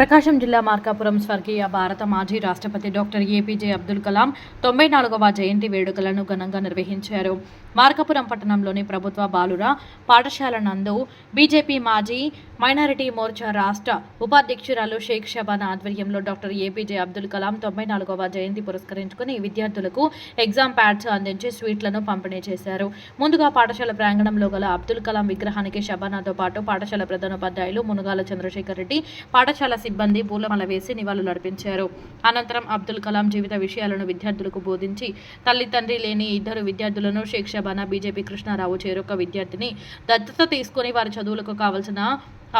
ప్రకాశం జిల్లా మార్కాపురం స్వర్గీయ భారత మాజీ రాష్ట్రపతి డాక్టర్ ఏపీజే అబ్దుల్ కలాం తొంభై నాలుగవ జయంతి వేడుకలను ఘనంగా నిర్వహించారు. మార్కపురం పట్టణంలోని ప్రభుత్వ బాలుర పాఠశాల నందు బీజేపీ మాజీ మైనారిటీ మోర్చా రాష్ట్ర ఉపాధ్యక్షురాలు షేక్ షబాన్ ఆధ్వర్యంలో డాక్టర్ ఏపీజే అబ్దుల్ కలాం తొంభై నాలుగవ జయంతి పురస్కరించుకుని విద్యార్థులకు ఎగ్జామ్ ప్యాడ్స్ అందించి స్వీట్లను పంపిణీ చేశారు. ముందుగా పాఠశాల ప్రాంగణంలో గల అబ్దుల్ కలాం విగ్రహానికి షబానాతో పాటు పాఠశాల ప్రధానోపాధ్యాయులు మునుగాల చంద్రశేఖర్ రెడ్డి పాఠశాల సిబ్బంది పూలమల వేసి నివాళులు అర్పించారు. అనంతరం అబ్దుల్ కలాం జీవిత విషయాలను విద్యార్థులకు బోధించి తల్లి తండ్రి లేని ఇద్దరు విద్యార్థులను షేక్ షబానా బీజేపీ కృష్ణారావు చేరొక విద్యార్థిని దత్తత తీసుకుని వారి చదువులకు కావలసిన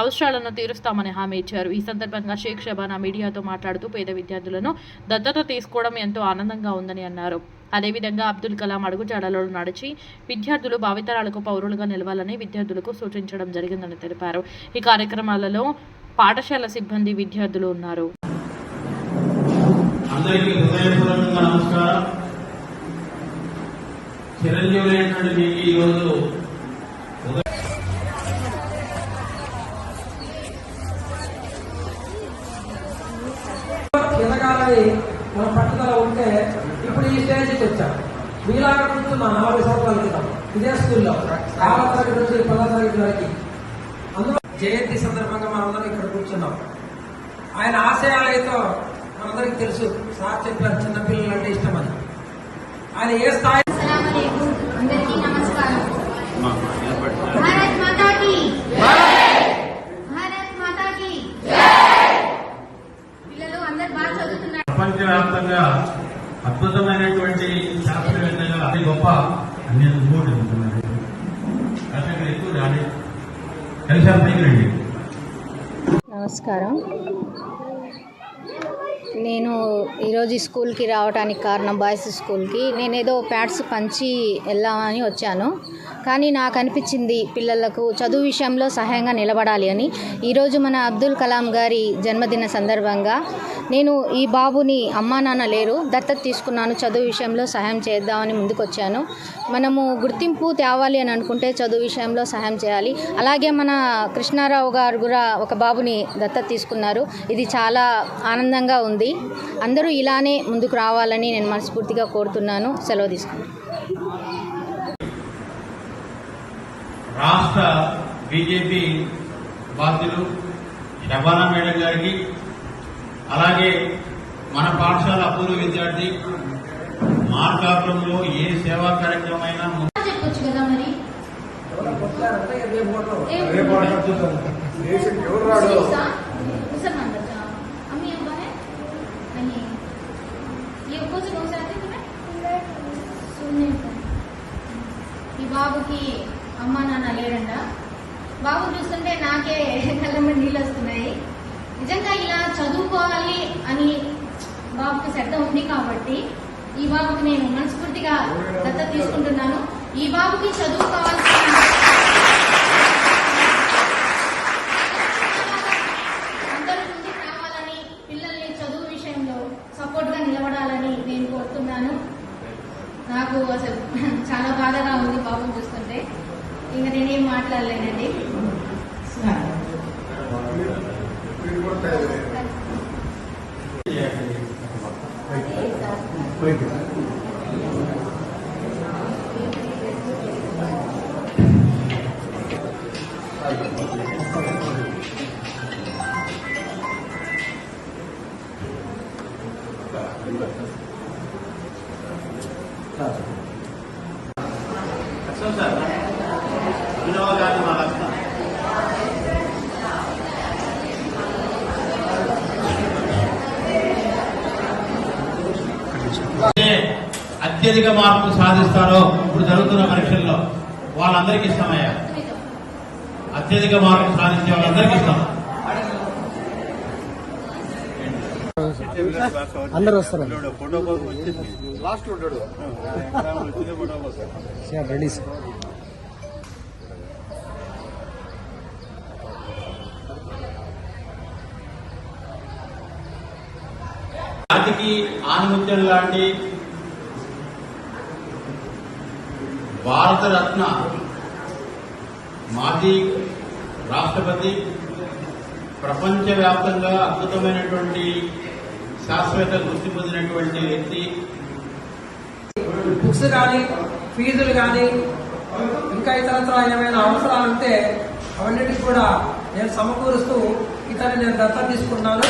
అవసరాలను తీరుస్తామని హామీ ఇచ్చారు. ఈ సందర్భంగా షేక్ షబానా మీడియాతో మాట్లాడుతూ పేద విద్యార్థులను దత్తత తీసుకోవడం ఎంతో ఆనందంగా ఉందని అన్నారు. అదేవిధంగా అబ్దుల్ కలాం అడుగుజాడలో నడిచి విద్యార్థులు భావితరాలకు పౌరులుగా నిలవాలని విద్యార్థులకు సూచించడం జరిగిందని తెలిపారు. ఈ కార్యక్రమాలలో పాఠశాల సిబ్బంది విద్యార్థులు ఉన్నారు. అందరికీ హృదయపూర్వకంగా నమస్కారం. చిరంజీవులైనటువంటి మీకు ఈరోజు ఎదగాలని మన పట్టుదల ఉంటే ఇప్పుడు ఈ స్టేజ్కి వచ్చాం. మీలాగా కూర్చున్నా నలభై సంవత్సరాల క్రితం ఇదే స్కూల్లో. ఆరో తరగతి నుంచి పదో తరగతి వరకు. అందులో జయంతి సందర్భంగా మనందరం ఇక్కడ కూర్చున్నాం. ఆయన ఆశయాలతో మనందరికీ తెలుసు. సార్ చెప్పారు చిన్నపిల్లలు అంటే ఇష్టమని. ఆయన ఏ స్థాయి ప్రపంచవ్యాప్తంగా అద్భుతమైనటువంటి శాస్త్రవేత్తగా అతి గొప్ప అన్ని మూడు అసలు ఎక్కువ రాలేదు. కలిసి పైకి నమస్కారం. నేను ఈరోజు స్కూల్కి రావడానికి కారణం బాయ్స్ స్కూల్కి. నేను ఏదో ప్యాడ్స్ పంచి వెళ్దామని వచ్చాను. కానీ నాకు అనిపించింది పిల్లలకు చదువు విషయంలో సహాయంగా నిలబడాలి అని. ఈరోజు మన అబ్దుల్ కలాం గారి జన్మదిన సందర్భంగా నేను ఈ బాబుని అమ్మా నాన్న లేరు దత్తత తీసుకున్నాను చదువు విషయంలో సహాయం చేద్దామని ముందుకొచ్చాను. మనము గుర్తింపు తేవాలి అని అనుకుంటే చదువు విషయంలో సహాయం చేయాలి. అలాగే మన కృష్ణారావు గారు కూడా ఒక బాబుని దత్తత తీసుకున్నారు. ఇది చాలా ఆనందంగా ఉంది. అందరూ ఇలానే ముందుకు రావాలని నేను మనస్ఫూర్తిగా కోరుతున్నాను. సెలవు తీసుకున్నాను రాష్ట్ర బీజేపీ బాధ్యులు శబానా మేడం గారికి అలాగే మన పాఠశాల అపూర్వ విద్యార్థి మార్గాపురంలో ఏ సేవా చెప్పొచ్చు కదా మరి? రేపు బాబుకి అమ్మ నాన్న లేరంట. బాబు చూస్తుంటే నాకే కళ్ళమ్మ నీళ్ళు వస్తున్నాయి. నిజంగా ఇలా చదువుకోవాలి అని బాబుకి శ్రద్ధ ఉంది కాబట్టి ఈ బాబుకి నేను మనస్ఫూర్తిగా దత్త తీసుకుంటున్నాను. ఈ బాబుకి చదువుకోవాల్సిన అందరి ముందుకు రావాలని పిల్లల్ని చదువు విషయంలో సపోర్ట్గా నిలబడాలని నేను కోరుతున్నాను. నాకు అసలు చాలా బాధగా ఉంది బాబుని చూస్తుంటే ఇంకా నేనేం మాట్లాడలేనండి. లక్ష్మణ్ వినోద గాంధీ మా లక్ష్మణ్ ఏ అత్యధిక మార్కులు సాధిస్తారో ఇప్పుడు జరుగుతున్న పరీక్షల్లో వాళ్ళందరికీ ఇష్టమయ్యా? అత్యధిక మార్కులు సాధించే వాళ్ళందరికీ ఇష్టం అందరు వస్తారు. Ready sir. జాతికి ఆనుముత్యం లాంటి భారతరత్న మాజీ రాష్ట్రపతి ప్రపంచవ్యాప్తంగా అద్భుతమైనటువంటి శాశ్వత గుర్తి పొందినటువంటి వ్యక్తి. బుక్స్ కానీ ఫీజులు కానీ ఇంకా ఇతరత్ర ఏమైనా అవసరాలు ఉంటే అవన్నిటికి కూడా నేను సమకూరుస్తూ ఇతన్ని నేను దత్త తీసుకున్నాను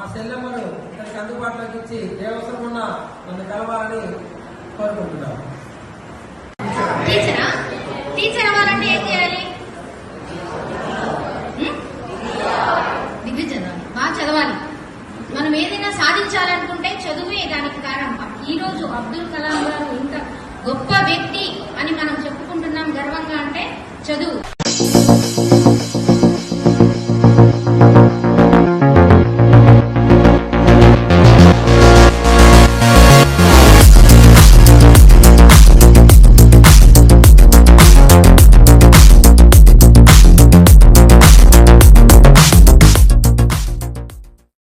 ఆ సెల్లెమ్మను నెంబరు తనకి అందుబాటులోకి ఇచ్చి ఏ అవసరం ఉన్నా నన్ను కలవాలని కోరుకుంటున్నాను టీచర్ అవ్వాలంటే ఏం చేయాలి?